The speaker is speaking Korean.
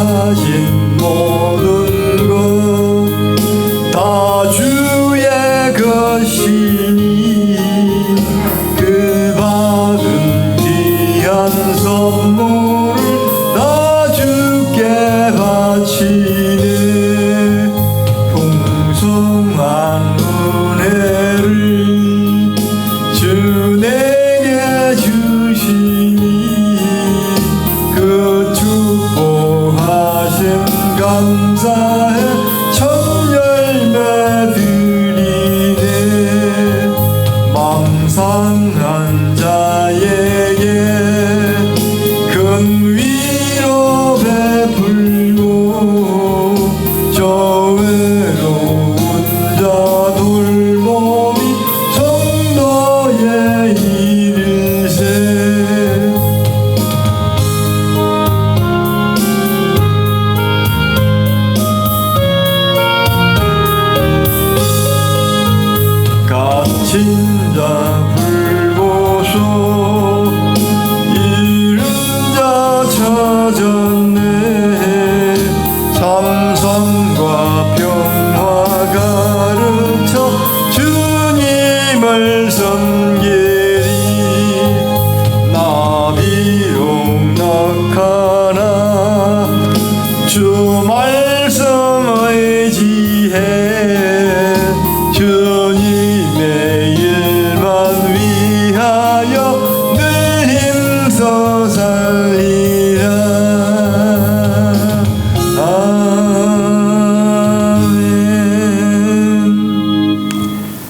가진 모든 것 다 주의 것이니 그 받은 귀한 선물을 다 주께 바치네. 풍성한 은혜를 주 내게 주시 감사해. 천열매 드리네. 망상한 자의 진자 불보소. 이름 자 찾았네. 삼성과 평화가 름쳐 주님을 섬기리 나비용 낙하나. 주 말씀의 지혜.